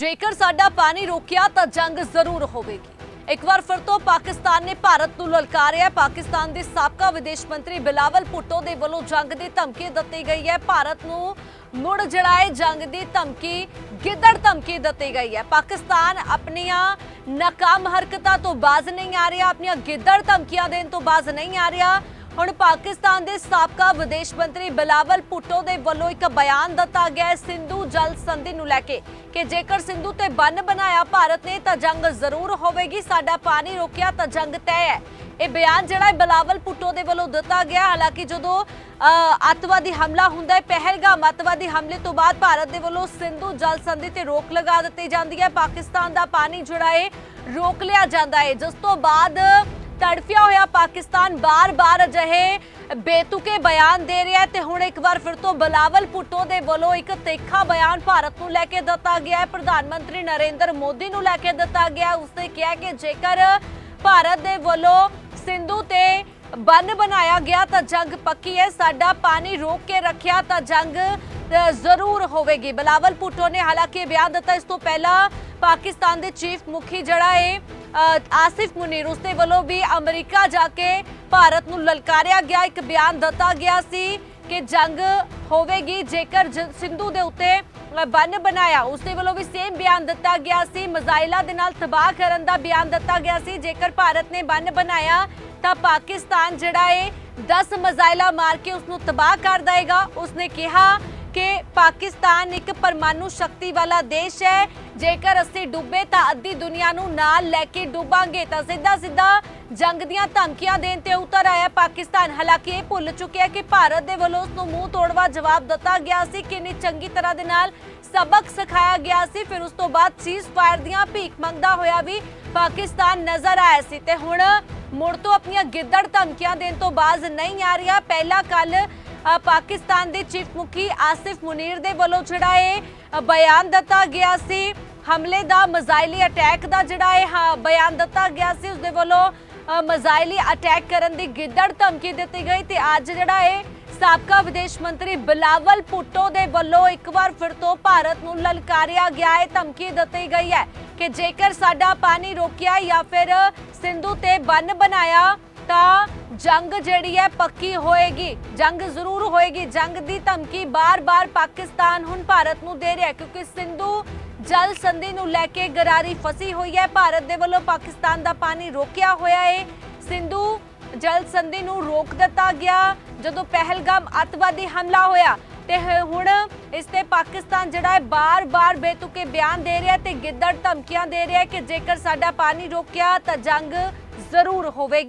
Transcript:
ਜੇਕਰ ਸਾਡਾ ਪਾਣੀ ਰੋਕਿਆ ਤਾਂ ਜੰਗ ਜ਼ਰੂਰ ਹੋਵੇਗੀ। ਇੱਕ ਵਾਰ ਫਿਰ ਤੋਂ ਪਾਕਿਸਤਾਨ ਨੇ ਭਾਰਤ ਨੂੰ ਲਲਕਾਰਿਆ। ਪਾਕਿਸਤਾਨ ਦੇ ਸਾਬਕਾ ਵਿਦੇਸ਼ ਮੰਤਰੀ ਬਿਲਾਵਲ ਭੁੱਟੋ ਦੇ ਵੱਲੋਂ ਜੰਗ ਦੀ ਧਮਕੀ ਦਿੱਤੀ ਗਈ ਹੈ। ਭਾਰਤ ਨੂੰ ਮੁੜ ਜੜਾਏ ਜੰਗ ਦੀ ਧਮਕੀ, ਗਿੱਦੜ ਧਮਕੀ ਦਿੱਤੀ ਗਈ ਹੈ। ਪਾਕਿਸਤਾਨ ਆਪਣੀਆਂ ਨਾਕਾਮ ਹਰਕਤਾਂ ਤੋਂ ਬਾਜ਼ ਨਹੀਂ ਆ ਰਿਹਾ, ਆਪਣੀਆਂ ਗਿੱਦੜ ਧਮਕੀਆਂ ਦੇਣ ਤੋਂ ਬਾਜ਼ ਨਹੀਂ ਆ ਰਿਹਾ। ਹੁਣ ਪਾਕਿਸਤਾਨ ਦੇ ਸਾਬਕਾ ਵਿਦੇਸ਼ ਮੰਤਰੀ ਬਿਲਾਵਲ ਭੁੱਟੋ ਦੇ ਵੱਲੋਂ ਇੱਕ ਬਿਆਨ ਦਿੱਤਾ ਗਿਆ ਹੈ ਸਿੰਧੂ ਜਲ ਸੰਧੀ ਨੂੰ ਲੈ ਕੇ ਕਿ ਜੇਕਰ ਸਿੰਧੂ ਤੇ ਬੰਨ ਬਣਾਇਆ ਭਾਰਤ ਨੇ ਤਾਂ ਜੰਗ ਜ਼ਰੂਰ ਹੋਵੇਗੀ ਸਾਡਾ ਪਾਣੀ ਰੋਕਿਆ ਤਾਂ ਜੰਗ ਤੈਅ ਹੈ। ਇਹ ਬਿਆਨ ਜਿਹੜਾ ਹੈ ਬਿਲਾਵਲ ਭੁੱਟੋ ਦੇ ਵੱਲੋਂ ਦਿੱਤਾ ਗਿਆ ਹਾਲਾਂਕਿ ਜਦੋਂ ਅ, ਅੱਤਵਾਦੀ ਹਮਲਾ ਹੁੰਦਾ ਹੈ ਪਹਿਲਗਾਮ ਅੱਤਵਾਦੀ ਹਮਲੇ ਤੋਂ ਬਾਅਦ ਭਾਰਤ ਦੇ ਵੱਲੋਂ ਸਿੰਧੂ ਜਲ ਸੰਧੀ ਤੇ ਰੋਕ ਲਗਾ ਦਿੱਤੀ ਜਾਂਦੀ ਹੈ। ਪਾਕਿਸਤਾਨ ਦਾ ਪਾਣੀ ਜਿਹੜਾ ਹੈ ਰੋਕ ਲਿਆ ਜਾਂਦਾ ਹੈ। ਜਿਸ ਤੋਂ ਬਾਅਦ ਤੜਫਿਆ ਹੋਇਆ ਪਾਕਿਸਤਾਨ ਬਾਰ-ਬਾਰ ਅਜਿਹੇ ਬੇਤੁਕੇ ਬਿਆਨ ਦੇ ਰਿਹਾ ਹੈ ਤੇ ਹੁਣ ਇੱਕ ਵਾਰ ਫਿਰ ਤੋਂ ਬਲਾਵਲ ਭੁੱਟੋ ਦੇ ਵੱਲੋਂ ਇੱਕ ਤਿੱਖਾ ਬਿਆਨ ਭਾਰਤ ਨੂੰ ਲੈ ਕੇ ਦਿੱਤਾ ਗਿਆ ਹੈ। ਪ੍ਰਧਾਨ ਮੰਤਰੀ ਨਰਿੰਦਰ ਮੋਦੀ ਨੂੰ ਲੈ ਕੇ ਦਿੱਤਾ ਗਿਆ ਉਸਨੇ ਕਿਹਾ ਕਿ ਜੇਕਰ ਭਾਰਤ ਦੇ ਵੱਲੋਂ ਸਿੰਧੂ ਤੇ ਬੰਨ ਬਣਾਇਆ ਗਿਆ ਤਾਂ ਜੰਗ ਪੱਕੀ ਹੈ। ਸਾਡਾ ਪਾਣੀ ਰੋਕ ਕੇ ਰੱਖਿਆ ਤਾਂ ਜੰਗ ਜ਼ਰੂਰ ਹੋਵੇਗੀ। ਬਲਾਵਲ ਭੁੱਟੋ ਨੇ ਹਾਲਾਂਕਿ ਇਹ ਬਿਆਨ ਦਿੱਤਾ। ਇਸ ਤੋਂ ਪਹਿਲਾਂ ਪਾਕਿਸਤਾਨ ਦੇ ਚੀਫ ਮੁਖੀ ਜਿਹੜਾ ਹੈ ਆਸਿਫ ਮੁਨੀਰ ਉਸਦੇ ਵੱਲੋਂ ਵੀ ਅਮਰੀਕਾ ਜਾ ਕੇ ਭਾਰਤ ਨੂੰ ਲਲਕਾਰਿਆ ਗਿਆ, ਇੱਕ ਬਿਆਨ ਦਿੱਤਾ ਗਿਆ ਸੀ ਕਿ ਜੰਗ ਹੋਵੇਗੀ, ਜੇਕਰ ਜ- ਸਿੰਧੂ ਦੇ ਉੱਤੇ ਬੰਨ ਬਣਾਇਆ। ਉਸਦੇ ਵੱਲੋਂ ਵੀ ਸੇਮ ਬਿਆਨ ਦਿੱਤਾ ਗਿਆ ਸੀ। ਮਜ਼ਾਇਲਾ ਦੇ ਨਾਲ ਤਬਾਹ ਕਰਨ ਦਾ ਬਿਆਨ ਦਿੱਤਾ ਗਿਆ ਸੀ। ਜੇਕਰ ਭਾਰਤ ਨੇ ਬੰਨ ਬਣਾਇਆ, ਤਾਂ ਪਾਕਿਸਤਾਨ ਜਿਹੜਾ ਹੈ 10 ਮਜ਼ਾਇਲਾ ਮਾਰ ਕੇ ਉਸ ਨੂੰ ਤਬਾਹ ਕਰ ਦੇਗਾ ਉਸਨੇ ਕਿਹਾ ਕਿ ਪਾਕਿਸਤਾਨ ਇੱਕ ਪਰਮਾਣੂ ਸ਼ਕਤੀ ਵਾਲਾ ਦੇਸ਼ ਹੈ। ਜੇਕਰ ਅਸੀਂ ਡੁੱਬੇ ਤਾਂ ਅੱਧੀ ਦੁਨੀਆ ਨੂੰ ਨਾਲ ਲੈ ਕੇ ਡੁੱਬਾਂਗੇ। ਤਾਂ ਸਿੱਧਾ ਸਿੱਧਾ ਜੰਗ ਦੀਆਂ ਧਮਕੀਆਂ ਦੇਣ ਤੇ ਉਤਰ ਆਇਆ ਪਾਕਿਸਤਾਨ। ਹਾਲਾਂਕਿ ਇਹ ਭੁੱਲ ਚੁੱਕਿਆ ਕਿ ਭਾਰਤ ਦੇ ਵੱਲੋਂ ਉਸ ਨੂੰ ਮੂੰਹ ਤੋੜਵਾ ਜਵਾਬ ਦਿੱਤਾ ਗਿਆ ਸੀ ਕਿੰਨੀ ਚੰਗੀ ਤਰ੍ਹਾਂ ਦੇ ਨਾਲ ਸਬਕ ਸਿਖਾਇਆ ਗਿਆ ਸੀ। ਫਿਰ ਉਸ ਤੋਂ ਬਾਅਦ ਸੀਜ਼ ਫਾਇਰ ਦੀਆਂ ਭੀਖ ਮੰਗਦਾ ਹੋਇਆ ਵੀ ਪਾਕਿਸਤਾਨ ਨਜ਼ਰ ਆਇਆ ਸੀ। ਤੇ ਹੁਣ ਮੁੜ ਤੋਂ ਆਪਣੀਆਂ ਗਿੱਦੜ ਧਮਕੀਆਂ ਦੇਣ ਤੋਂ ਬਾਜ਼ ਨਹੀਂ ਆ ਰਿਹਾ। ਪਹਿਲਾ ਕੱਲ ਪਾਕਿਸਤਾਨ ਦੇ ਚੀਫ ਮੁਖੀ ਆਸਿਫ ਮੁਨੀਰ ਦੇ ਵੱਲੋਂ ਜਿਹੜਾ ਇਹ ਬਿਆਨ ਦਿੱਤਾ ਗਿਆ ਸੀ। ਹਮਲੇ ਦਾ ਮਜ਼ਾਇਲੀ ਅਟੈਕ ਦਾ ਜਿਹੜਾ ਇਹ ਬਿਆਨ ਦਿੱਤਾ ਗਿਆ ਸੀ। ਉਸਦੇ ਵੱਲੋਂ ਮਜ਼ਾਇਲੀ ਅਟੈਕ ਕਰਨ ਦੀ ਗਿੱਦੜ ਧਮਕੀ ਦਿੱਤੀ ਗਈ ਤੇ ਅੱਜ ਜਿਹੜਾ ਇਹ ਸਾਬਕਾ ਵਿਦੇਸ਼ ਮੰਤਰੀ ਬਿਲਾਵਲ ਭੁੱਟੋ ਦੇ ਵੱਲੋਂ ਇੱਕ ਵਾਰ ਫਿਰ ਤੋਂ ਭਾਰਤ ਨੂੰ ਲਲਕਾਰਿਆ ਗਿਆ ਹੈ ਧਮਕੀ ਦਿੱਤੀ ਗਈ ਹੈ ਕਿ ਜੇਕਰ ਸਾਡਾ ਪਾਣੀ ਰੋਕਿਆ ਜਾਂ ਫਿਰ ਸਿੰਧੂ ਤੇ ਬੰਨ ਬਣਾਇਆ ਤਾਂ ਜੰਗ ਜਿਹੜੀ ਹੈ ਪੱਕੀ ਹੋਏਗੀ। ਜੰਗ ਜ਼ਰੂਰ ਹੋਏਗੀ। ਜੰਗ ਦੀ ਧਮਕੀ ਬਾਰ-ਬਾਰ ਪਾਕਿਸਤਾਨ ਹੁਣ ਭਾਰਤ ਨੂੰ ਦੇ ਰਿਹਾ ਕਿਉਂਕਿ ਸਿੰਧੂ ਜਲ ਸੰਧੀ ਨੂੰ ਲੈ ਕੇ ਗਰਾਰੀ ਫਸੀ ਹੋਈ ਹੈ। ਭਾਰਤ ਦੇ ਵੱਲੋਂ ਪਾਕਿਸਤਾਨ ਦਾ ਪਾਣੀ ਰੋਕਿਆ ਹੋਇਆ ਹੈ ਸਿੰਧੂ ਜਲ ਸੰਧੀ ਨੂੰ ਰੋਕ ਦਿੱਤਾ ਗਿਆ। ਜਦੋਂ ਪਹਿਲਗਾਮ ਅੱਤਵਾਦੀ ਹਮਲਾ ਹੋਇਆ ਤੇ ਹੁਣ ਇਸ ਤੇ ਪਾਕਿਸਤਾਨ ਜਿਹੜਾ ਹੈ ਬਾਰ-ਬਾਰ ਬੇਤੁਕੇ ਬਿਆਨ ਦੇ ਰਿਹਾ ਹੈ ਤੇ ਗਿੱਦੜ ਧਮਕੀਆਂ ਦੇ ਰਿਹਾ ਕਿ ਜੇਕਰ ਸਾਡਾ ਪਾਣੀ ਰੋਕਿਆ ਤਾਂ ਜੰਗ ਜ਼ਰੂਰ ਹੋਵੇਗੀ।